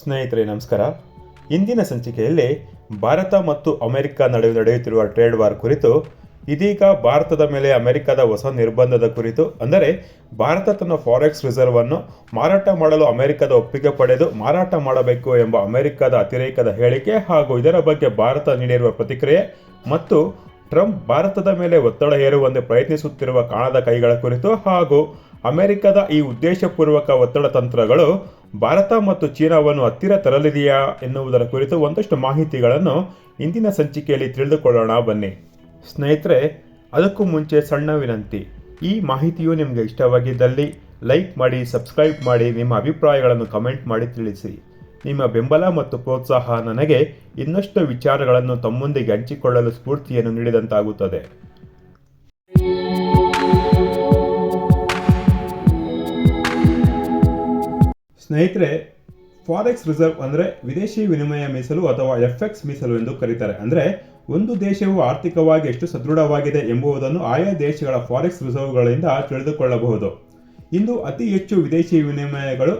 ಸ್ನೇಹಿತರೆ, ನಮಸ್ಕಾರ. ಇಂದಿನ ಸಂಚಿಕೆಯಲ್ಲಿ ಭಾರತ ಮತ್ತು ಅಮೆರಿಕ ನಡುವೆ ನಡೆಯುತ್ತಿರುವ ಟ್ರೇಡ್ ವಾರ್ ಕುರಿತು, ಇದೀಗ ಭಾರತದ ಮೇಲೆ ಅಮೆರಿಕದ ಹೊಸ ನಿರ್ಬಂಧದ ಕುರಿತು, ಅಂದರೆ ಭಾರತ ತನ್ನ ಫಾರೆಕ್ಸ್ ರಿಸರ್ವ್ ಅನ್ನು ಮಾರಾಟ ಮಾಡಲು ಅಮೆರಿಕದ ಒಪ್ಪಿಗೆ ಪಡೆದು ಮಾರಾಟ ಮಾಡಬೇಕು ಎಂಬ ಅಮೆರಿಕದ ಅತಿರೇಕದ ಹೇಳಿಕೆ ಹಾಗೂ ಇದರ ಬಗ್ಗೆ ಭಾರತ ನೀಡಿರುವ ಪ್ರತಿಕ್ರಿಯೆ ಮತ್ತು ಟ್ರಂಪ್ ಭಾರತದ ಮೇಲೆ ಒತ್ತಡ ಹೇರುವಂತೆ ಪ್ರಯತ್ನಿಸುತ್ತಿರುವ ಕಾಣದ ಕೈಗಳ ಕುರಿತು ಹಾಗೂ ಅಮೆರಿಕದ ಈ ಉದ್ದೇಶಪೂರ್ವಕ ಒತ್ತಡ ತಂತ್ರಗಳು ಭಾರತ ಮತ್ತು ಚೀನಾವನ್ನು ಹತ್ತಿರ ತರಲಿದೆಯಾ ಎನ್ನುವುದರ ಕುರಿತು ಒಂದಷ್ಟು ಮಾಹಿತಿಗಳನ್ನು ಇಂದಿನ ಸಂಚಿಕೆಯಲ್ಲಿ ತಿಳಿದುಕೊಳ್ಳೋಣ ಬನ್ನಿ. ಸ್ನೇಹಿತರೆ, ಅದಕ್ಕೂ ಮುಂಚೆ ಸಣ್ಣ ವಿನಂತಿ. ಈ ಮಾಹಿತಿಯು ನಿಮಗೆ ಇಷ್ಟವಾಗಿದ್ದಲ್ಲಿ ಲೈಕ್ ಮಾಡಿ, ಸಬ್ಸ್ಕ್ರೈಬ್ ಮಾಡಿ, ನಿಮ್ಮ ಅಭಿಪ್ರಾಯಗಳನ್ನು ಕಮೆಂಟ್ ಮಾಡಿ ತಿಳಿಸಿ. ನಿಮ್ಮ ಬೆಂಬಲ ಮತ್ತು ಪ್ರೋತ್ಸಾಹ ನನಗೆ ಇನ್ನಷ್ಟು ವಿಚಾರಗಳನ್ನು ತಮ್ಮೊಂದಿಗೆ ಹಂಚಿಕೊಳ್ಳಲು ಸ್ಫೂರ್ತಿಯನ್ನು ನೀಡಿದಂತಾಗುತ್ತದೆ. ಸ್ನೇಹಿತರೆ ಫಾರೆಕ್ಸ್ ರಿಸರ್ವ್ ಅಂದರೆ ವಿದೇಶಿ ವಿನಿಮಯ ಮೀಸಲು ಅಥವಾ ಎಫ್ ಎಕ್ಸ್ ಮೀಸಲು ಎಂದು ಕರೀತಾರೆ. ಅಂದರೆ ಒಂದು ದೇಶವು ಆರ್ಥಿಕವಾಗಿ ಎಷ್ಟು ಸದೃಢವಾಗಿದೆ ಎಂಬುದನ್ನು ಆಯಾ ದೇಶಗಳ ಫಾರೆಕ್ಸ್ ರಿಸರ್ವ್ಗಳಿಂದ ತಿಳಿದುಕೊಳ್ಳಬಹುದು. ಇಂದು ಅತಿ ಹೆಚ್ಚು ವಿದೇಶಿ ವಿನಿಮಯಗಳು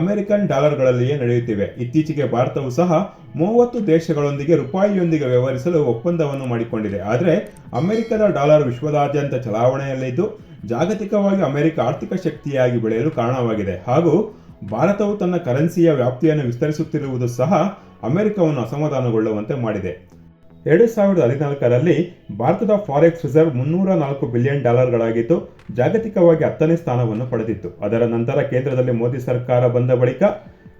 ಅಮೆರಿಕನ್ ಡಾಲರ್ಗಳಲ್ಲಿಯೇ ನಡೆಯುತ್ತಿವೆ. ಇತ್ತೀಚೆಗೆ ಭಾರತವು ಸಹ ಮೂವತ್ತು ದೇಶಗಳೊಂದಿಗೆ ರೂಪಾಯಿಯೊಂದಿಗೆ ವ್ಯವಹರಿಸಲು ಒಪ್ಪಂದವನ್ನು ಮಾಡಿಕೊಂಡಿದೆ. ಆದರೆ ಅಮೆರಿಕದ ಡಾಲರ್ ವಿಶ್ವದಾದ್ಯಂತ ಚಲಾವಣೆಯಲ್ಲಿದ್ದು, ಜಾಗತಿಕವಾಗಿ ಅಮೆರಿಕ ಆರ್ಥಿಕ ಶಕ್ತಿಯಾಗಿ ಬೆಳೆಯಲು ಕಾರಣವಾಗಿದೆ. ಹಾಗೂ ಭಾರತವು ತನ್ನ ಕರೆನ್ಸಿಯ ವ್ಯಾಪ್ತಿಯನ್ನು ವಿಸ್ತರಿಸುತ್ತಿರುವುದು ಸಹ ಅಮೆರಿಕವನ್ನು ಅಸಮಾಧಾನಗೊಳ್ಳುವಂತೆ ಮಾಡಿದೆ. ಎರಡು ಸಾವಿರದ ಹದಿನಾಲ್ಕರಲ್ಲಿ ಭಾರತದ ಫಾರೆಕ್ಸ್ ರಿಸರ್ವ್ ಮುನ್ನೂರ ನಾಲ್ಕು ಬಿಲಿಯನ್ ಡಾಲರ್ಗಳಾಗಿದ್ದು, ಜಾಗತಿಕವಾಗಿ ಹತ್ತನೇ ಸ್ಥಾನವನ್ನು ಪಡೆದಿತ್ತು. ಅದರ ನಂತರ ಕೇಂದ್ರದಲ್ಲಿ ಮೋದಿ ಸರ್ಕಾರ ಬಂದ ಬಳಿಕ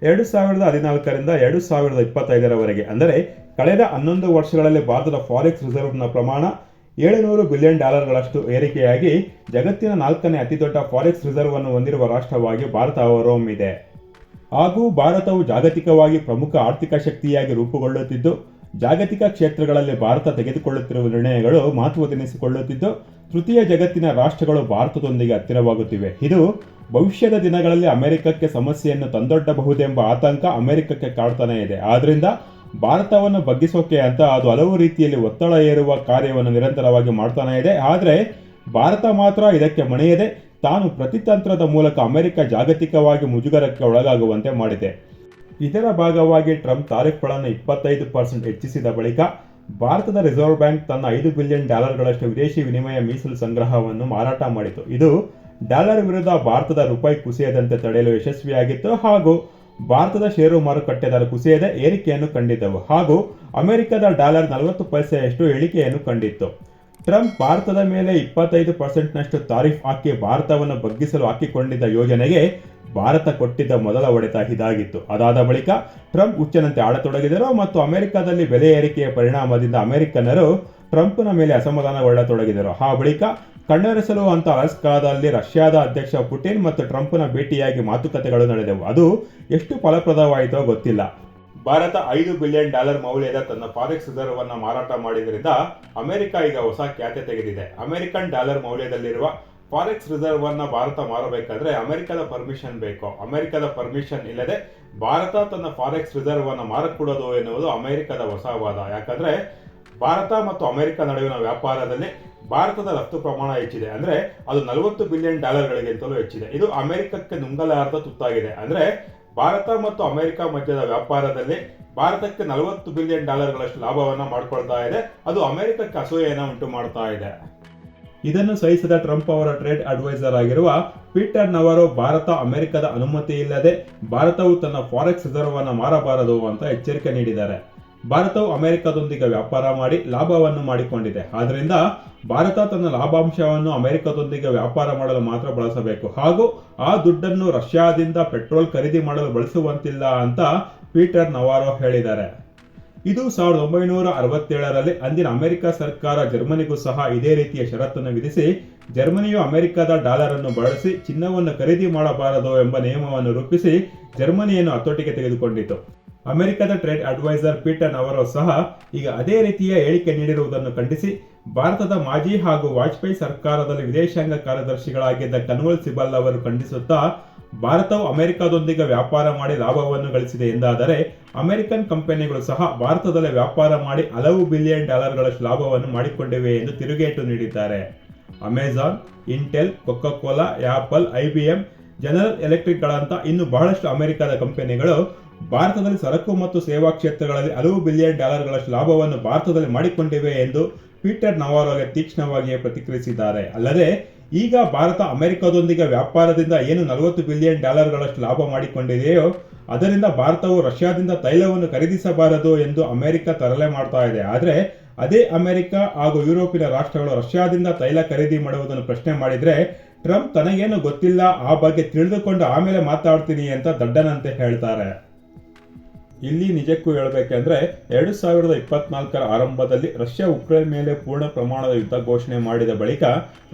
ಎರಡು ಸಾವಿರದ ಹದಿನಾಲ್ಕರಿಂದ ಎರಡು ಸಾವಿರದ ಇಪ್ಪತ್ತೈದರವರೆಗೆ, ಅಂದರೆ ಕಳೆದ ಹನ್ನೊಂದು ವರ್ಷಗಳಲ್ಲಿ ಭಾರತದ ಫಾರೆಕ್ಸ್ ರಿಸರ್ವ್ನ ಪ್ರಮಾಣ ಏಳುನೂರು ಬಿಲಿಯನ್ ಡಾಲರ್ಗಳಷ್ಟು ಏರಿಕೆಯಾಗಿ ಜಗತ್ತಿನ ನಾಲ್ಕನೇ ಅತಿದೊಡ್ಡ ಫಾರೆಕ್ಸ್ ರಿಸರ್ವ್ ಅನ್ನು ಹೊಂದಿರುವ ರಾಷ್ಟ್ರವಾಗಿ ಭಾರತ ಹೊರಹೊಮ್ಮಿದೆ. ಹಾಗೂ ಭಾರತವು ಜಾಗತಿಕವಾಗಿ ಪ್ರಮುಖ ಆರ್ಥಿಕ ಶಕ್ತಿಯಾಗಿ ರೂಪುಗೊಳ್ಳುತ್ತಿದ್ದು, ಜಾಗತಿಕ ಕ್ಷೇತ್ರಗಳಲ್ಲಿ ಭಾರತ ತೆಗೆದುಕೊಳ್ಳುತ್ತಿರುವ ನಿರ್ಣಯಗಳು ಮಹತ್ವದೆನಿಸಿಕೊಳ್ಳುತ್ತಿದ್ದು ತೃತೀಯ ಜಗತ್ತಿನ ರಾಷ್ಟ್ರಗಳು ಭಾರತದೊಂದಿಗೆ ಹತ್ತಿರವಾಗುತ್ತಿವೆ. ಇದು ಭವಿಷ್ಯದ ದಿನಗಳಲ್ಲಿ ಅಮೆರಿಕಕ್ಕೆ ಸಮಸ್ಯೆಯನ್ನು ತಂದೊಡ್ಡಬಹುದೆಂಬ ಆತಂಕ ಅಮೆರಿಕಕ್ಕೆ ಕಾಡ್ತಾನೆ ಇದೆ. ಆದ್ರಿಂದ ಭಾರತವನ್ನು ಬಗ್ಗಿಸೋಕೆ ಅಂತ ಅದು ಹಲವು ರೀತಿಯಲ್ಲಿ ಒತ್ತಡ ಏರುವ ಕಾರ್ಯವನ್ನು ನಿರಂತರವಾಗಿ ಮಾಡ್ತಾನೆ ಇದೆ. ಆದರೆ ಭಾರತ ಮಾತ್ರ ಇದಕ್ಕೆ ಮಣಿಯದೆ ತಾನು ಪ್ರತಿತಂತ್ರದ ಮೂಲಕ ಅಮೆರಿಕ ಜಾಗತಿಕವಾಗಿ ಮುಜುಗರಕ್ಕೆ ಒಳಗಾಗುವಂತೆ ಮಾಡಿದೆ. ಇದರ ಭಾಗವಾಗಿ ಟ್ರಂಪ್ ತಾರೀಫ್ಗಳನ್ನು ಇಪ್ಪತ್ತೈದು ಪರ್ಸೆಂಟ್ ಹೆಚ್ಚಿಸಿದ ಬಳಿಕ ಭಾರತದ ರಿಸರ್ವ್ ಬ್ಯಾಂಕ್ ತನ್ನ ಐದು ಬಿಲಿಯನ್ ಡಾಲರ್ಗಳಷ್ಟು ವಿದೇಶಿ ವಿನಿಮಯ ಮೀಸಲು ಸಂಗ್ರಹವನ್ನು ಮಾರಾಟ ಮಾಡಿತು. ಇದು ಡಾಲರ್ ವಿರುದ್ಧ ಭಾರತದ ರೂಪಾಯಿ ಕುಸಿಯದಂತೆ ತಡೆಯಲು ಯಶಸ್ವಿಯಾಗಿತ್ತು ಹಾಗೂ ಭಾರತದ ಷೇರು ಮಾರುಕಟ್ಟೆ ದರ ಕುಸಿಯದ ಏರಿಕೆಯನ್ನು ಕಂಡಿದ್ದವು ಹಾಗೂ ಅಮೆರಿಕದ ಡಾಲರ್ ನಲವತ್ತು ಪೈಸೆಯಷ್ಟು ಇಳಿಕೆಯನ್ನು ಕಂಡಿತ್ತು. ಟ್ರಂಪ್ ಭಾರತದ ಮೇಲೆ ಇಪ್ಪತ್ತೈದು ಪರ್ಸೆಂಟ್ನಷ್ಟು ತಾರೀಫ್ ಹಾಕಿ ಭಾರತವನ್ನು ಬಗ್ಗಿಸಲು ಹಾಕಿಕೊಂಡಿದ್ದ ಯೋಜನೆಗೆ ಭಾರತ ಕೊಟ್ಟಿದ್ದ ಮೊದಲ ಒಡೆತ ಇದಾಗಿತ್ತು. ಅದಾದ ಬಳಿಕ ಟ್ರಂಪ್ ಹುಚ್ಚನಂತೆ ಆಡತೊಡಗಿದರು ಮತ್ತು ಅಮೆರಿಕದಲ್ಲಿ ಬೆಲೆ ಏರಿಕೆಯ ಪರಿಣಾಮದಿಂದ ಅಮೆರಿಕನ್ನರು ಟ್ರಂಪ್ನ ಮೇಲೆ ಅಸಮಾಧಾನಗೊಳ್ಳತೊಡಗಿದರು. ಆ ಬಳಿಕ ಕಣ್ಣೊರೆಸಲು ಅಂತ ಅಲಸ್ಕಾದಲ್ಲಿ ರಷ್ಯಾದ ಅಧ್ಯಕ್ಷ ಪುಟಿನ್ ಮತ್ತು ಟ್ರಂಪ್ನ ಭೇಟಿಯಾಗಿ ಮಾತುಕತೆಗಳು ನಡೆದವು. ಅದು ಎಷ್ಟು ಫಲಪ್ರದವಾಯಿತೋ ಗೊತ್ತಿಲ್ಲ. ಭಾರತ ಐದು ಬಿಲಿಯನ್ ಡಾಲರ್ ಮೌಲ್ಯದ ತನ್ನ ಫಾರೆಕ್ಸ್ ರಿಸರ್ವ್ ಅನ್ನು ಮಾರಾಟ ಮಾಡಿದ್ರಿಂದ ಅಮೆರಿಕ ಈಗ ಹೊಸ ಖ್ಯಾತೆ ತೆಗೆದಿದೆ. ಅಮೆರಿಕನ್ ಡಾಲರ್ ಮೌಲ್ಯದಲ್ಲಿರುವ ಫಾರೆಕ್ಸ್ ರಿಸರ್ವ್ ಭಾರತ ಮಾರಬೇಕಾದ್ರೆ ಅಮೆರಿಕದ ಪರ್ಮಿಷನ್ ಬೇಕು. ಅಮೆರಿಕದ ಪರ್ಮಿಷನ್ ಇಲ್ಲದೆ ಭಾರತ ತನ್ನ ಫಾರೆಕ್ಸ್ ರಿಸರ್ವ್ ಅನ್ನು ಮಾರಕೂಡದು ಎನ್ನುವುದು ಅಮೆರಿಕದ ಹೊಸ ವಾದ ಯಾಕಂದ್ರೆ ಭಾರತ ಮತ್ತು ಅಮೆರಿಕ ನಡುವಿನ ವ್ಯಾಪಾರದಲ್ಲಿ ಭಾರತದ ರಫ್ತು ಪ್ರಮಾಣ ಹೆಚ್ಚಿದೆ ಅಂದ್ರೆ ಅದು ನಲವತ್ತು ಬಿಲಿಯನ್ ಡಾಲರ್ಗಳಿಗಿಂತಲೂ ಹೆಚ್ಚಿದೆ. ಇದು ಅಮೆರಿಕಕ್ಕೆ ನುಂಗಲಾರದ ತುತ್ತಾಗಿದೆ. ಅಂದ್ರೆ ಭಾರತ ಮತ್ತು ಅಮೆರಿಕ ಮಧ್ಯದ ವ್ಯಾಪಾರದಲ್ಲಿ ಭಾರತಕ್ಕೆ ನಲವತ್ತು ಬಿಲಿಯನ್ ಡಾಲರ್ಗಳಷ್ಟು ಲಾಭವನ್ನ ಮಾಡ್ಕೊಳ್ತಾ ಇದೆ. ಅದು ಅಮೆರಿಕಕ್ಕೆ ಅಸೂಯೆಯನ್ನು ಉಂಟು ಮಾಡ್ತಾ ಇದೆ. ಇದನ್ನು ಸಹಿಸಿದ ಟ್ರಂಪ್ ಅವರ ಟ್ರೇಡ್ ಅಡ್ವೈಸರ್ ಆಗಿರುವ ಪೀಟರ್ ನವರು, ಭಾರತ ಅಮೆರಿಕದ ಅನುಮತಿ ಇಲ್ಲದೆ ಭಾರತವು ತನ್ನ ಫಾರೆಕ್ಸ್ ರಿಸರ್ವ್ ಅನ್ನು ಮಾರಬಾರದು ಅಂತ ಎಚ್ಚರಿಕೆ ನೀಡಿದ್ದಾರೆ. ಭಾರತವು ಅಮೆರಿಕದೊಂದಿಗೆ ವ್ಯಾಪಾರ ಮಾಡಿ ಲಾಭವನ್ನು ಮಾಡಿಕೊಂಡಿದೆ. ಆದ್ದರಿಂದ ಭಾರತ ತನ್ನ ಲಾಭಾಂಶವನ್ನು ಅಮೆರಿಕದೊಂದಿಗೆ ವ್ಯಾಪಾರ ಮಾಡಲು ಮಾತ್ರ ಬಳಸಬೇಕು. ಹಾಗೂ ಆ ದುಡ್ಡನ್ನು ರಷ್ಯಾದಿಂದ ಪೆಟ್ರೋಲ್ ಖರೀದಿ ಮಾಡಲು ಬಳಸುವಂತಿಲ್ಲ ಅಂತ ಪೀಟರ್ ನವಾರೋ ಹೇಳಿದ್ದಾರೆ. ಇದು ಸಾವಿರದ ಒಂಬೈನೂರ ಅರವತ್ತೇಳರಲ್ಲಿ ಅಂದಿನ ಅಮೆರಿಕ ಸರ್ಕಾರ ಜರ್ಮನಿಗೂ ಸಹ ಇದೇ ರೀತಿಯ ಷರತ್ತನ್ನು ವಿಧಿಸಿ, ಜರ್ಮನಿಯು ಅಮೆರಿಕದ ಡಾಲರ್ ಅನ್ನು ಬಳಸಿ ಚಿನ್ನವನ್ನು ಖರೀದಿ ಮಾಡಬಾರದು ಎಂಬ ನಿಯಮವನ್ನು ರೂಪಿಸಿ ಜರ್ಮನಿಯನ್ನು ಹತೋಟಿಗೆ ತೆಗೆದುಕೊಂಡಿತು. ಅಮೆರಿಕದ ಟ್ರೇಡ್ ಅಡ್ವೈಸರ್ ಪೀಟರ್ ಅವರು ಸಹ ಈಗ ಅದೇ ರೀತಿಯ ಹೇಳಿಕೆ ನೀಡಿರುವುದನ್ನು ಖಂಡಿಸಿ, ಭಾರತದ ಮಾಜಿ ಹಾಗೂ ವಾಜಪೇಯಿ ಸರ್ಕಾರದಲ್ಲಿ ವಿದೇಶಾಂಗ ಕಾರ್ಯದರ್ಶಿಗಳಾಗಿದ್ದ ಕನ್ವಲ್ ಸಿಬಲ್ ಅವರು ಖಂಡಿಸುತ್ತಾ, ಭಾರತವು ಅಮೆರಿಕದೊಂದಿಗೆ ವ್ಯಾಪಾರ ಮಾಡಿ ಲಾಭವನ್ನು ಗಳಿಸಿದೆ ಎಂದಾದರೆ, ಅಮೆರಿಕನ್ ಕಂಪನಿಗಳು ಸಹ ಭಾರತದಲ್ಲಿ ವ್ಯಾಪಾರ ಮಾಡಿ ಹಲವು ಬಿಲಿಯನ್ ಡಾಲರ್ಗಳಷ್ಟು ಲಾಭವನ್ನು ಮಾಡಿಕೊಂಡಿವೆ ಎಂದು ತಿರುಗೇಟು ನೀಡಿದ್ದಾರೆ. Amazon, Intel Coca Cola, Apple IBM General ಎಲೆಕ್ಟ್ರಿಕ್ಗಳಂತ ಇನ್ನು ಬಹಳಷ್ಟು ಅಮೆರಿಕದ ಕಂಪನಿಗಳು ಭಾರತದಲ್ಲಿ ಸರಕು ಮತ್ತು ಸೇವಾ ಕ್ಷೇತ್ರಗಳಲ್ಲಿ ಹಲವು ಬಿಲಿಯನ್ ಡಾಲರ್ಗಳಷ್ಟು ಲಾಭವನ್ನು ಭಾರತದಲ್ಲಿ ಮಾಡಿಕೊಂಡಿವೆ ಎಂದು ಪೀಟರ್ ನವಾರೋಗೆ ತೀಕ್ಷ್ಣವಾಗಿಯೇ ಪ್ರತಿಕ್ರಿಯಿಸಿದ್ದಾರೆ. ಅಲ್ಲದೆ, ಈಗ ಭಾರತ ಅಮೆರಿಕದೊಂದಿಗೆ ವ್ಯಾಪಾರದಿಂದ ಏನು ನಲವತ್ತು ಬಿಲಿಯನ್ ಡಾಲರ್ಗಳಷ್ಟು ಲಾಭ ಮಾಡಿಕೊಂಡಿದೆಯೋ, ಅದರಿಂದ ಭಾರತವು ರಷ್ಯಾದಿಂದ ತೈಲವನ್ನು ಖರೀದಿಸಬಾರದು ಎಂದು ಅಮೆರಿಕ ತರಲೆ ಮಾಡ್ತಾ ಇದೆ. ಆದರೆ, ಅದೇ ಅಮೆರಿಕ ಹಾಗೂ ಯುರೋಪಿನ ರಾಷ್ಟ್ರಗಳು ರಷ್ಯಾದಿಂದ ತೈಲ ಖರೀದಿ ಮಾಡುವುದನ್ನು ಪ್ರಶ್ನೆ ಮಾಡಿದರೆ, ಟ್ರಂಪ್ ತನಗೇನು ಗೊತ್ತಿಲ್ಲ, ಆ ಬಗ್ಗೆ ತಿಳಿದುಕೊಂಡು ಆಮೇಲೆ ಮಾತಾಡ್ತೀನಿ ಅಂತ ದಡ್ಡನಂತೆ ಹೇಳ್ತಾರೆ. ಇಲ್ಲಿ ನಿಜಕ್ಕೂ ಹೇಳಬೇಕೆಂದ್ರೆ ಎರಡು ಸಾವಿರದ ಇಪ್ಪತ್ನಾಲ್ಕರ ಆರಂಭದಲ್ಲಿ ರಷ್ಯಾ ಉಕ್ರೇನ್ ಮೇಲೆ ಪೂರ್ಣ ಪ್ರಮಾಣದ ಯುದ್ಧ ಘೋಷಣೆ ಮಾಡಿದ ಬಳಿಕ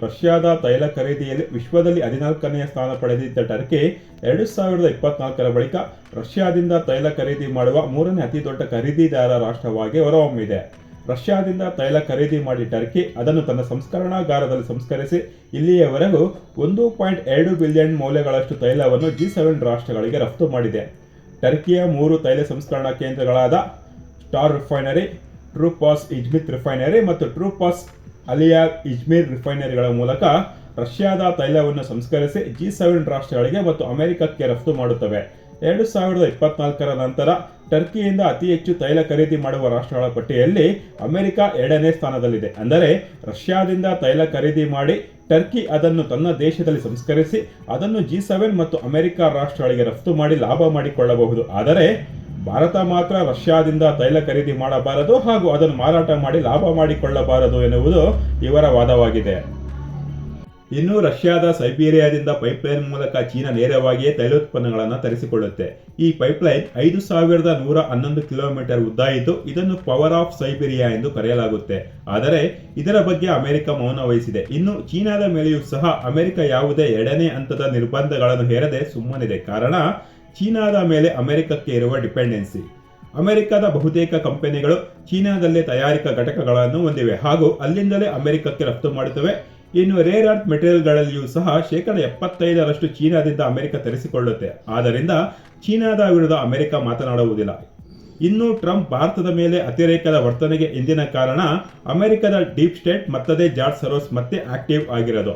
ರಷ್ಯಾದ ತೈಲ ಖರೀದಿಯಲ್ಲಿ ವಿಶ್ವದಲ್ಲಿ ಹದಿನಾಲ್ಕನೆಯ ಸ್ಥಾನ ಪಡೆದಿದ್ದ ಟರ್ಕಿ ಎರಡು ಸಾವಿರದ ಇಪ್ಪತ್ನಾಲ್ಕರ ಬಳಿಕ ರಷ್ಯಾದಿಂದ ತೈಲ ಖರೀದಿ ಮಾಡುವ ಮೂರನೇ ಅತಿ ದೊಡ್ಡ ಖರೀದಿದಾರ ರಾಷ್ಟ್ರವಾಗಿ ಹೊರಹೊಮ್ಮಿದೆ. ರಷ್ಯಾದಿಂದ ತೈಲ ಖರೀದಿ ಮಾಡಿ ಟರ್ಕಿ ಅದನ್ನು ತನ್ನ ಸಂಸ್ಕರಣಾಗಾರದಲ್ಲಿ ಸಂಸ್ಕರಿಸಿ ಇಲ್ಲಿಯವರೆಗೂ ಒಂದು ಪಾಯಿಂಟ್ ಎರಡು ಬಿಲಿಯನ್ ಮೌಲ್ಯಗಳಷ್ಟು ತೈಲವನ್ನು ಜಿ ಸೆವೆನ್ ರಾಷ್ಟ್ರಗಳಿಗೆ ರಫ್ತು ಮಾಡಿದೆ. ಟರ್ಕಿಯ ಮೂರು ತೈಲ ಸಂಸ್ಕರಣಾ ಕೇಂದ್ರಗಳಾದ star refinery Tupras Izmit refinery ಮತ್ತು ಟ್ರೂಪಾಸ್ ಅಲಿಯಾ ಇಜ್ಮೀರ್ ರಿಫೈನರಿಗಳ ಮೂಲಕ ರಷ್ಯಾದ ತೈಲವನ್ನು ಸಂಸ್ಕರಿಸಿ ಜಿ ಸೆವೆನ್ ರಾಷ್ಟ್ರಗಳಿಗೆ ಮತ್ತು ಅಮೆರಿಕಕ್ಕೆ ರಫ್ತು ಮಾಡುತ್ತವೆ. ಎರಡು ಸಾವಿರದ ಇಪ್ಪತ್ನಾಲ್ಕರ ನಂತರ ಟರ್ಕಿಯಿಂದ ಅತಿ ಹೆಚ್ಚು ತೈಲ ಖರೀದಿ ಮಾಡುವ ರಾಷ್ಟ್ರಗಳ ಪಟ್ಟಿಯಲ್ಲಿ ಅಮೆರಿಕ ಎರಡನೇ ಸ್ಥಾನದಲ್ಲಿದೆ. ಅಂದರೆ ರಷ್ಯಾದಿಂದ ತೈಲ ಖರೀದಿ ಮಾಡಿ ಟರ್ಕಿ ಅದನ್ನು ತನ್ನ ದೇಶದಲ್ಲಿ ಸಂಸ್ಕರಿಸಿ ಅದನ್ನು ಜಿ ಮತ್ತು ಅಮೆರಿಕ ರಾಷ್ಟ್ರಗಳಿಗೆ ರಫ್ತು ಮಾಡಿ ಲಾಭ ಮಾಡಿಕೊಳ್ಳಬಹುದು. ಆದರೆ ಭಾರತ ಮಾತ್ರ ರಷ್ಯಾದಿಂದ ತೈಲ ಖರೀದಿ ಮಾಡಬಾರದು ಹಾಗೂ ಅದನ್ನು ಮಾರಾಟ ಮಾಡಿ ಲಾಭ ಮಾಡಿಕೊಳ್ಳಬಾರದು ಎನ್ನುವುದು ಇವರ ವಾದವಾಗಿದೆ. ಇನ್ನು ರಷ್ಯಾದ ಸೈಬೀರಿಯಾದಿಂದ ಪೈಪ್ಲೈನ್ ಮೂಲಕ ಚೀನಾ ನೇರವಾಗಿಯೇ ತೈಲೋತ್ಪನ್ನಗಳನ್ನು ತರಿಸಿಕೊಳ್ಳುತ್ತೆ. ಈ ಪೈಪ್ಲೈನ್ ಐದು ಸಾವಿರದ ನೂರ ಹನ್ನೊಂದು ಕಿಲೋಮೀಟರ್ ಉದ್ದ ಇದ್ದು, ಇದನ್ನು ಪವರ್ ಆಫ್ ಸೈಬೀರಿಯಾ ಎಂದು ಕರೆಯಲಾಗುತ್ತೆ. ಆದರೆ, ಇದರ ಬಗ್ಗೆ ಅಮೆರಿಕ ಮೌನ ವಹಿಸಿದೆ. ಇನ್ನು ಚೀನಾದ ಮೇಲೆಯೂ ಸಹ ಅಮೆರಿಕ ಯಾವುದೇ ಎರಡನೇ ಹಂತದ ನಿರ್ಬಂಧಗಳನ್ನು ಹೇರದೆ ಸುಮ್ಮನಿದೆ. ಕಾರಣ, ಚೀನಾದ ಮೇಲೆ ಅಮೆರಿಕಕ್ಕೆ ಇರುವ ಡಿಪೆಂಡೆನ್ಸಿ. ಅಮೆರಿಕದ ಬಹುತೇಕ ಕಂಪನಿಗಳು ಚೀನಾದಲ್ಲೇ ತಯಾರಿಕಾ ಘಟಕಗಳನ್ನು ಹೊಂದಿವೆ ಹಾಗೂ ಅಲ್ಲಿಂದಲೇ ಅಮೆರಿಕಕ್ಕೆ ರಫ್ತು ಮಾಡುತ್ತವೆ. ಇನ್ನು ರೇರ್ ಅರ್ತ್ ಮೆಟೀರಿಯಲ್ಗಳಲ್ಲಿಯೂ ಸಹ ಶೇಕಡ ಎಪ್ಪತ್ತೈದರಷ್ಟು ಚೀನಾದಿಂದ ಅಮೆರಿಕ ತರಿಸಿಕೊಳ್ಳುತ್ತೆ. ಆದ್ದರಿಂದ ಚೀನಾದ ವಿರುದ್ಧ ಅಮೆರಿಕ ಮಾತನಾಡುವುದಿಲ್ಲ. ಇನ್ನು ಟ್ರಂಪ್ ಭಾರತದ ಮೇಲೆ ಅತಿರೇಕದ ವರ್ತನೆಗೆ ಇಂದಿನ ಕಾರಣ ಅಮೆರಿಕದ ಡೀಪ್ ಸ್ಟೇಟ್ ಮತ್ತದೇ ಜಾರ್ಜ್ ಸರೋಸ್ ಮತ್ತೆ ಆಕ್ಟಿವ್ ಆಗಿರೋದು.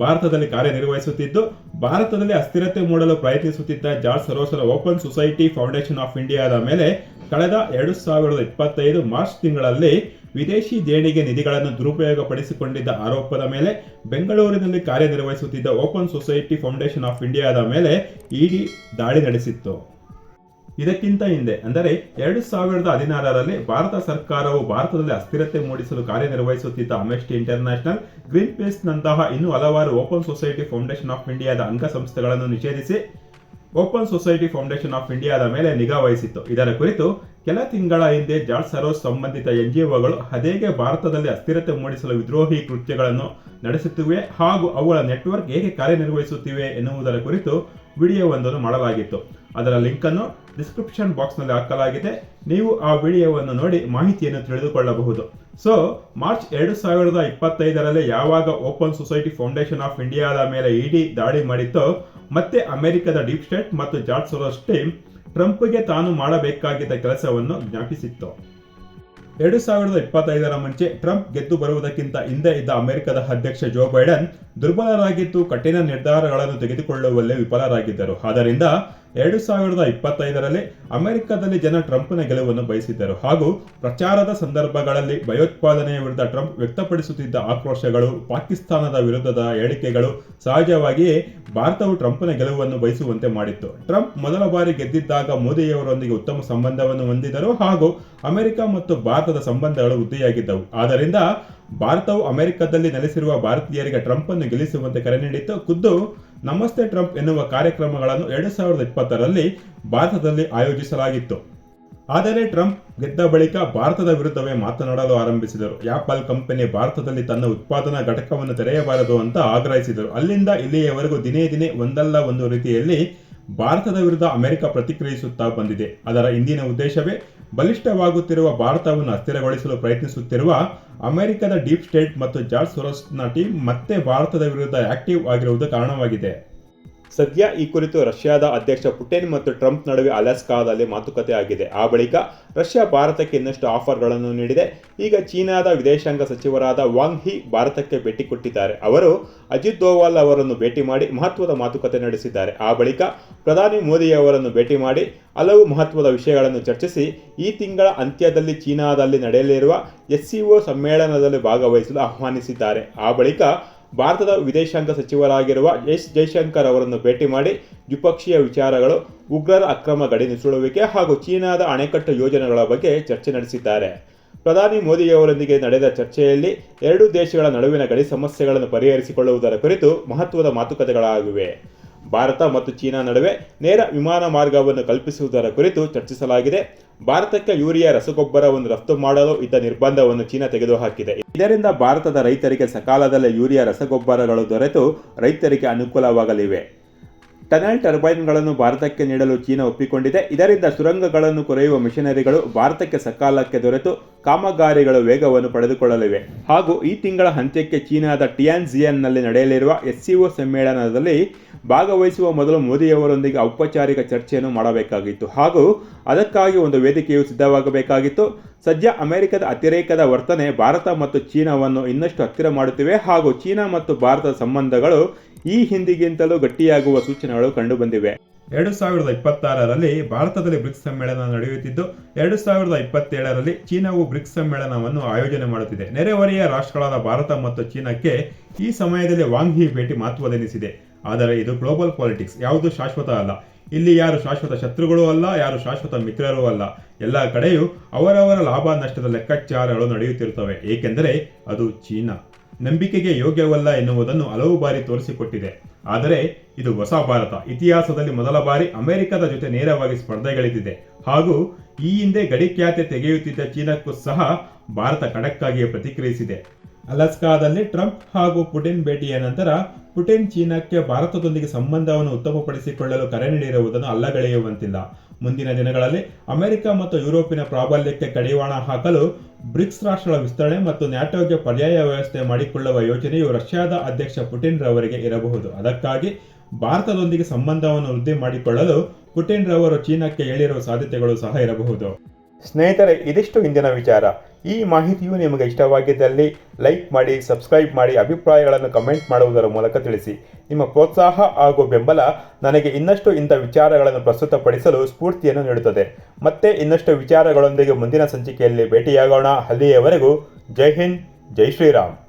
ಭಾರತದಲ್ಲಿ ಕಾರ್ಯನಿರ್ವಹಿಸುತ್ತಿದ್ದು, ಭಾರತದಲ್ಲಿ ಅಸ್ಥಿರತೆ ಮೂಡಲು ಪ್ರಯತ್ನಿಸುತ್ತಿದ್ದ ಜಾರ್ಜ್ ಸರೋಸರ ಓಪನ್ ಸೊಸೈಟಿ ಫೌಂಡೇಶನ್ ಆಫ್ ಇಂಡಿಯಾದ ಮೇಲೆ ಕಳೆದ ಎರಡು ಸಾವಿರದ ಇಪ್ಪತ್ತೈದು ಮಾರ್ಚ್ ತಿಂಗಳಲ್ಲಿ ವಿದೇಶಿ ದೇಣಿಗೆ ನಿಧಿಗಳನ್ನು ದುರುಪಯೋಗಪಡಿಸಿಕೊಂಡಿದ್ದ ಆರೋಪದ ಮೇಲೆ ಬೆಂಗಳೂರಿನಲ್ಲಿ ಕಾರ್ಯನಿರ್ವಹಿಸುತ್ತಿದ್ದ ಓಪನ್ ಸೊಸೈಟಿ ಫೌಂಡೇಶನ್ ಆಫ್ ಇಂಡಿಯಾದ ಮೇಲೆ ಇಡಿ ದಾಳಿ ನಡೆಸಿತ್ತು. ಇದಕ್ಕಿಂತ ಹಿಂದೆ, ಅಂದರೆ ಎರಡು ಸಾವಿರದ ಹದಿನಾರರಲ್ಲಿ ಭಾರತ ಸರ್ಕಾರವು ಭಾರತದಲ್ಲಿ ಅಸ್ಥಿರತೆ ಮೂಡಿಸಲು ಕಾರ್ಯನಿರ್ವಹಿಸುತ್ತಿದ್ದ ಅಮೆಸ್ಟಿ ಇಂಟರ್ನ್ಯಾಷನಲ್ ಗ್ರೀನ್ ಪೀಸ್ ನಂತಹ ಇನ್ನೂ ಹಲವಾರು ಓಪನ್ ಸೊಸೈಟಿ ಫೌಂಡೇಶನ್ ಆಫ್ ಇಂಡಿಯಾದ ಅಂಗಸಂಸ್ಥೆಗಳನ್ನು ನಿಷೇಧಿಸಿ ಓಪನ್ ಸೊಸೈಟಿ ಫೌಂಡೇಶನ್ ಆಫ್ ಇಂಡಿಯಾದ ಮೇಲೆ ನಿಗಾ ವಹಿಸಿತ್ತು. ಇದರ ಕುರಿತು ಕೆಲ ತಿಂಗಳ ಹಿಂದೆ ಜಾರ್ಜ್ ಸರೋಸ್ ಸಂಬಂಧಿತ ಎನ್ಜಿಒಗಳು ಅದೇಗೆ ಭಾರತದಲ್ಲಿ ಅಸ್ಥಿರತೆ ಮೂಡಿಸಲು ವಿದ್ರೋಹಿ ಕೃತ್ಯಗಳನ್ನು ನಡೆಸುತ್ತಿವೆ ಹಾಗೂ ಅವುಗಳ ನೆಟ್ವರ್ಕ್ ಹೇಗೆ ಕಾರ್ಯನಿರ್ವಹಿಸುತ್ತಿವೆ ಎನ್ನುವುದರ ಕುರಿತು ವಿಡಿಯೋವೊಂದನ್ನು ಮಾಡಲಾಗಿತ್ತು. ಅದರ ಲಿಂಕ್ ಅನ್ನು ಡಿಸ್ಕ್ರಿಪ್ಷನ್ ಬಾಕ್ಸ್ನಲ್ಲಿ ಹಾಕಲಾಗಿದೆ. ನೀವು ಆ ವಿಡಿಯೋವನ್ನು ನೋಡಿ ಮಾಹಿತಿಯನ್ನು ತಿಳಿದುಕೊಳ್ಳಬಹುದು. ಸೊ, ಮಾರ್ಚ್ ಎರಡು ಸಾವಿರದ ಇಪ್ಪತ್ತೈದರಲ್ಲಿ ಯಾವಾಗ ಓಪನ್ ಸೊಸೈಟಿ ಫೌಂಡೇಶನ್ ಆಫ್ ಇಂಡಿಯಾದ ಮೇಲೆ ಇಡಿ ದಾಳಿ ಮಾಡಿತ್ತೋ ಮತ್ತೆ ಅಮೆರಿಕದ ಡೀಪ್ ಸ್ಟೇಟ್ ಮತ್ತು ಜಾರ್ಜ್ ಸೊರೋಸ್ಟೇ ಟ್ರಂಪ್ಗೆ ತಾನು ಮಾಡಬೇಕಾಗಿದ್ದ ಕೆಲಸವನ್ನು ಜ್ಞಾಪಿಸಿತ್ತು. ಎರಡು ಸಾವಿರದ ಇಪ್ಪತ್ತೈದರ ಮುಂಚೆ ಟ್ರಂಪ್ ಗೆದ್ದು ಬರುವುದಕ್ಕಿಂತ ಹಿಂದೆ ಇದ್ದ ಅಮೆರಿಕದ ಅಧ್ಯಕ್ಷ ಜೋ ಬೈಡನ್ ದುರ್ಬಲರಾಗಿದ್ದು ಕಠಿಣ ನಿರ್ಧಾರಗಳನ್ನು ತೆಗೆದುಕೊಳ್ಳುವಲ್ಲಿ ವಿಫಲರಾಗಿದ್ದರು. ಆದ್ದರಿಂದ ಎರಡು ಸಾವಿರದ ಇಪ್ಪತ್ತೈದರಲ್ಲಿ ಅಮೆರಿಕದಲ್ಲಿ ಜನ ಟ್ರಂಪ್ನ ಗೆಲುವನ್ನು ಬಯಸಿದ್ದರು. ಹಾಗೂ ಪ್ರಚಾರದ ಸಂದರ್ಭಗಳಲ್ಲಿ ಭಯೋತ್ಪಾದನೆಯ ವಿರುದ್ಧ ಟ್ರಂಪ್ ವ್ಯಕ್ತಪಡಿಸುತ್ತಿದ್ದ ಆಕ್ರೋಶಗಳು, ಪಾಕಿಸ್ತಾನದ ವಿರುದ್ಧದ ಹೇಳಿಕೆಗಳು ಸಹಜವಾಗಿಯೇ ಭಾರತವು ಟ್ರಂಪ್ನ ಗೆಲುವನ್ನು ಬಯಸುವಂತೆ ಮಾಡಿತ್ತು. ಟ್ರಂಪ್ ಮೊದಲ ಬಾರಿ ಗೆದ್ದಿದ್ದಾಗ ಮೋದಿಯವರೊಂದಿಗೆ ಉತ್ತಮ ಸಂಬಂಧವನ್ನು ಹೊಂದಿದರು ಹಾಗೂ ಅಮೆರಿಕ ಮತ್ತು ಭಾರತದ ಸಂಬಂಧಗಳು ವೃದ್ಧಿಯಾಗಿದ್ದವು. ಆದ್ದರಿಂದ ಭಾರತವು ಅಮೆರಿಕದಲ್ಲಿ ನೆಲೆಸಿರುವ ಭಾರತೀಯರಿಗೆ ಟ್ರಂಪ್ ಅನ್ನು ಗೆಲ್ಲಿಸುವಂತೆ ಕರೆ ನೀಡಿತ್ತು. ಖುದ್ದು ನಮಸ್ತೆ ಟ್ರಂಪ್ ಎನ್ನುವ ಕಾರ್ಯಕ್ರಮಗಳನ್ನು ಎರಡು ಸಾವಿರದ ಇಪ್ಪತ್ತರಲ್ಲಿ ಭಾರತದಲ್ಲಿ ಆಯೋಜಿಸಲಾಗಿತ್ತು. ಆದರೆ ಟ್ರಂಪ್ ಗೆದ್ದ ಬಳಿಕ ಭಾರತದ ವಿರುದ್ಧವೇ ಮಾತನಾಡಲು ಆರಂಭಿಸಿದರು. ಆಪಲ್ ಕಂಪನಿ ಭಾರತದಲ್ಲಿ ತನ್ನ ಉತ್ಪಾದನಾ ಘಟಕವನ್ನು ತೆರೆಯಬಾರದು ಅಂತ ಆಗ್ರಹಿಸಿದರು. ಅಲ್ಲಿಂದ ಇಲ್ಲಿಯವರೆಗೂ ದಿನೇ ದಿನೇ ಒಂದಲ್ಲ ಒಂದು ರೀತಿಯಲ್ಲಿ ಭಾರತದ ವಿರುದ್ಧ ಅಮೆರಿಕ ಪ್ರತಿಕ್ರಿಯಿಸುತ್ತಾ ಬಂದಿದೆ. ಅದರ ಹಿಂದಿನ ಉದ್ದೇಶವೇ ಬಲಿಷ್ಠವಾಗುತ್ತಿರುವ ಭಾರತವನ್ನು ಅಸ್ಥಿರಗೊಳಿಸಲು ಪ್ರಯತ್ನಿಸುತ್ತಿರುವ ಅಮೆರಿಕದ ಡೀಪ್ ಸ್ಟೇಟ್ ಮತ್ತು ಜಾರ್ಜ್ ಸೊರೋಸ್ನ ಟೀಮ್ ಮತ್ತೆ ಭಾರತದ ವಿರುದ್ಧ ಆಕ್ಟಿವ್ ಆಗಿರುವುದು ಕಾರಣವಾಗಿದೆ. ಸದ್ಯ ಈ ಕುರಿತು ರಷ್ಯಾದ ಅಧ್ಯಕ್ಷ ಪುಟಿನ್ ಮತ್ತು ಟ್ರಂಪ್ ನಡುವೆ ಅಲಾಸ್ಕಾದಲ್ಲಿ ಮಾತುಕತೆ ಆಗಿದೆ. ಆ ಬಳಿಕ ರಷ್ಯಾ ಭಾರತಕ್ಕೆ ಇನ್ನಷ್ಟು ಆಫರ್ಗಳನ್ನು ನೀಡಿದೆ. ಈಗ ಚೀನಾದ ವಿದೇಶಾಂಗ ಸಚಿವರಾದ ವಾಂಗ್ ಹಿ ಭಾರತಕ್ಕೆ ಭೇಟಿ ಕೊಟ್ಟಿದ್ದಾರೆ. ಅವರು ಅಜಿತ್ ದೋವಾಲ್ ಅವರನ್ನು ಭೇಟಿ ಮಾಡಿ ಮಹತ್ವದ ಮಾತುಕತೆ ನಡೆಸಿದ್ದಾರೆ. ಆ ಬಳಿಕ ಪ್ರಧಾನಿ ಮೋದಿ ಅವರನ್ನು ಭೇಟಿ ಮಾಡಿ ಹಲವು ಮಹತ್ವದ ವಿಷಯಗಳನ್ನು ಚರ್ಚಿಸಿ ಈ ತಿಂಗಳ ಅಂತ್ಯದಲ್ಲಿ ಚೀನಾದಲ್ಲಿ ನಡೆಯಲಿರುವ ಎಸ್ಸಿಒ ಸಮ್ಮೇಳನದಲ್ಲಿ ಭಾಗವಹಿಸಲು ಆಹ್ವಾನಿಸಿದ್ದಾರೆ. ಆ ಬಳಿಕ ಭಾರತದ ವಿದೇಶಾಂಗ ಸಚಿವರಾಗಿರುವ ಎಸ್ ಜೈಶಂಕರ್ ಅವರನ್ನು ಭೇಟಿ ಮಾಡಿ ದ್ವಿಪಕ್ಷೀಯ ವಿಚಾರಗಳು, ಉಗ್ರರ ಅಕ್ರಮ ಗಡಿ ನುಸುಳುವಿಕೆ ಹಾಗೂ ಚೀನಾದ ಅಣೆಕಟ್ಟು ಯೋಜನೆಗಳ ಬಗ್ಗೆ ಚರ್ಚೆ ನಡೆಸಿದ್ದಾರೆ. ಪ್ರಧಾನಿ ಮೋದಿಯವರೊಂದಿಗೆ ನಡೆದ ಚರ್ಚೆಯಲ್ಲಿ ಎರಡೂ ದೇಶಗಳ ನಡುವಿನ ಗಡಿ ಸಮಸ್ಯೆಗಳನ್ನು ಪರಿಹರಿಸಿಕೊಳ್ಳುವುದರ ಕುರಿತು ಮಹತ್ವದ ಮಾತುಕತೆಗಳಾಗಿವೆ. ಭಾರತ ಮತ್ತು ಚೀನಾ ನಡುವೆ ನೇರ ವಿಮಾನ ಮಾರ್ಗವನ್ನು ಕಲ್ಪಿಸುವುದರ ಕುರಿತು ಚರ್ಚಿಸಲಾಗಿದೆ. ಭಾರತಕ್ಕೆ ಯೂರಿಯಾ ರಸಗೊಬ್ಬರವನ್ನು ರಫ್ತು ಮಾಡಲು ಇದ್ದ ನಿರ್ಬಂಧವನ್ನು ಚೀನಾ ತೆಗೆದುಹಾಕಿದೆ. ಇದರಿಂದ ಭಾರತದ ರೈತರಿಗೆ ಸಕಾಲದಲ್ಲಿ ಯೂರಿಯಾ, ರಸಗೊಬ್ಬರಗಳು ದೊರೆತು ರೈತರಿಗೆ ಅನುಕೂಲವಾಗಲಿವೆ. ಟನಲ್ ಟರ್ಬೈನ್ಗಳನ್ನು ಭಾರತಕ್ಕೆ ನೀಡಲು ಚೀನಾ ಒಪ್ಪಿಕೊಂಡಿದೆ. ಇದರಿಂದ ಸುರಂಗಗಳನ್ನು ಕೊರೆಯುವ ಮಿಷನರಿಗಳು ಭಾರತಕ್ಕೆ ಸಕಾಲಕ್ಕೆ ದೊರೆತು ಕಾಮಗಾರಿಗಳು ವೇಗವನ್ನು ಪಡೆದುಕೊಳ್ಳಲಿವೆ. ಹಾಗೂ ಈ ತಿಂಗಳ ಅಂತ್ಯಕ್ಕೆ ಚೀನಾದ ಟಿಯಾನ್ಜಿಯನ್ನಲ್ಲಿ ನಡೆಯಲಿರುವ ಎಸ್ಸಿಒ ಸಮ್ಮೇಳನದಲ್ಲಿ ಭಾಗವಹಿಸುವ ಮೊದಲು ಮೋದಿಯವರೊಂದಿಗೆ ಔಪಚಾರಿಕ ಚರ್ಚೆಯನ್ನು ಮಾಡಬೇಕಾಗಿತ್ತು. ಹಾಗೂ ಅದಕ್ಕಾಗಿ ಒಂದು ವೇದಿಕೆಯು ಸಿದ್ಧವಾಗಬೇಕಾಗಿತ್ತು. ಸದ್ಯ ಅಮೆರಿಕದ ಅತಿರೇಕದ ವರ್ತನೆ ಭಾರತ ಮತ್ತು ಚೀನಾವನ್ನು ಇನ್ನಷ್ಟು ಹತ್ತಿರ ಮಾಡುತ್ತಿವೆ ಹಾಗೂ ಚೀನಾ ಮತ್ತು ಭಾರತದ ಸಂಬಂಧಗಳು ಈ ಹಿಂದಿಗಿಂತಲೂ ಗಟ್ಟಿಯಾಗುವ ಸೂಚನೆಗಳು ಕಂಡುಬಂದಿವೆ. ಎರಡು ಸಾವಿರದ ಇಪ್ಪತ್ತಾರರಲ್ಲಿ ಭಾರತದಲ್ಲಿ ಬ್ರಿಕ್ಸ್ ಸಮ್ಮೇಳನ ನಡೆಯುತ್ತಿದ್ದು, ಎರಡು ಸಾವಿರದ ಇಪ್ಪತ್ತೇಳರಲ್ಲಿ ಚೀನಾವು ಬ್ರಿಕ್ಸ್ ಸಮ್ಮೇಳನವನ್ನು ಆಯೋಜನೆ ಮಾಡುತ್ತಿದೆ. ನೆರೆಹೊರೆಯ ರಾಷ್ಟ್ರಗಳಾದ ಭಾರತ ಮತ್ತು ಚೀನಾಕ್ಕೆ ಈ ಸಮಯದಲ್ಲಿ ವಾಂಗ್ ಹಿ ಭೇಟಿ ಮಹತ್ವದೆನಿಸಿದೆ ಆದರೆ ಇದು ಗ್ಲೋಬಲ್ ಪಾಲಿಟಿಕ್ಸ್, ಯಾವುದು ಶಾಶ್ವತ ಅಲ್ಲ. ಇಲ್ಲಿ ಯಾರು ಶಾಶ್ವತ ಶತ್ರುಗಳು ಅಲ್ಲ, ಯಾರು ಶಾಶ್ವತ ಮಿತ್ರರೂ ಅಲ್ಲ. ಎಲ್ಲ ಕಡೆಯೂ ಅವರವರ ಲಾಭ ನಷ್ಟದ ಲೆಕ್ಕಾಚಾರಗಳು ನಡೆಯುತ್ತಿರುತ್ತವೆ. ಏಕೆಂದರೆ ಅದು ಚೀನಾ. ನಂಬಿಕೆಗೆ ಯೋಗ್ಯವಲ್ಲ ಎನ್ನುವುದನ್ನು ಹಲವು ಬಾರಿ ತೋರಿಸಿಕೊಟ್ಟಿದೆ. ಆದರೆ ಇದು ಹೊಸ ಭಾರತ. ಇತಿಹಾಸದಲ್ಲಿ ಮೊದಲ ಬಾರಿ ಅಮೆರಿಕದ ಜೊತೆ ನೇರವಾಗಿ ಸ್ಪರ್ಧೆಗಳಿದ್ದಿದೆ. ಹಾಗೂ ಈ ಹಿಂದೆ ಗಡಿ ಖ್ಯಾತೆ ತೆಗೆಯುತ್ತಿದ್ದ ಚೀನಾಕ್ಕೂ ಸಹ ಭಾರತ ಖಡಕ್ಕಾಗಿಯೇ ಪ್ರತಿಕ್ರಿಯಿಸಿದೆ. ಅಲಸ್ಕಾದಲ್ಲಿ ಟ್ರಂಪ್ ಹಾಗೂ ಪುಟಿನ್ ಭೇಟಿಯ ನಂತರ ಪುಟಿನ್ ಚೀನಾಕ್ಕೆ ಭಾರತದೊಂದಿಗೆ ಸಂಬಂಧವನ್ನು ಉತ್ತಮಪಡಿಸಿಕೊಳ್ಳಲು ಕರೆ ನೀಡಿರುವುದನ್ನು ಅಲ್ಲಗಳೆಯುವಂತಿಲ್ಲ. ಮುಂದಿನ ದಿನಗಳಲ್ಲಿ ಅಮೆರಿಕ ಮತ್ತು ಯುರೋಪಿನ ಪ್ರಾಬಲ್ಯಕ್ಕೆ ಕಡಿವಾಣ ಹಾಕಲು ಬ್ರಿಕ್ಸ್ ರಾಷ್ಟ್ರಗಳ ವಿಸ್ತರಣೆ ಮತ್ತು ನ್ಯಾಟೋಗೆ ಪರ್ಯಾಯ ವ್ಯವಸ್ಥೆ ಮಾಡಿಕೊಳ್ಳುವ ಯೋಜನೆಯು ರಷ್ಯಾದ ಅಧ್ಯಕ್ಷ ಪುಟಿನ್ ರವರಿಗೆ ಇರಬಹುದು. ಅದಕ್ಕಾಗಿ ಭಾರತದೊಂದಿಗೆ ಸಂಬಂಧವನ್ನು ವೃದ್ಧಿ ಮಾಡಿಕೊಳ್ಳಲು ಪುಟಿನ್ ರವರು ಚೀನಾಕ್ಕೆ ಹೇಳಿರುವ ಸಾಧ್ಯತೆಗಳು ಸಹ ಇರಬಹುದು. ಸ್ನೇಹಿತರೆ, ಇದಿಷ್ಟು ಇಂದಿನ ವಿಚಾರ. ಈ ಮಾಹಿತಿಯು ನಿಮಗೆ ಇಷ್ಟವಾಗಿದ್ದಲ್ಲಿ ಲೈಕ್ ಮಾಡಿ, ಸಬ್ಸ್ಕ್ರೈಬ್ ಮಾಡಿ, ಅಭಿಪ್ರಾಯಗಳನ್ನು ಕಮೆಂಟ್ ಮಾಡುವುದರ ಮೂಲಕ ತಿಳಿಸಿ. ನಿಮ್ಮ ಪ್ರೋತ್ಸಾಹ ಹಾಗೂ ಬೆಂಬಲ ನನಗೆ ಇನ್ನಷ್ಟು ಇಂಥ ವಿಚಾರಗಳನ್ನು ಪ್ರಸ್ತುತಪಡಿಸಲು ಸ್ಫೂರ್ತಿಯನ್ನು ನೀಡುತ್ತದೆ. ಮತ್ತೆ ಇನ್ನಷ್ಟು ವಿಚಾರಗಳೊಂದಿಗೆ ಮುಂದಿನ ಸಂಚಿಕೆಯಲ್ಲಿ ಭೇಟಿಯಾಗೋಣ. ಅಲ್ಲಿಯವರೆಗೂ ಜೈ ಹಿಂದ್, ಜೈ ಶ್ರೀರಾಮ್.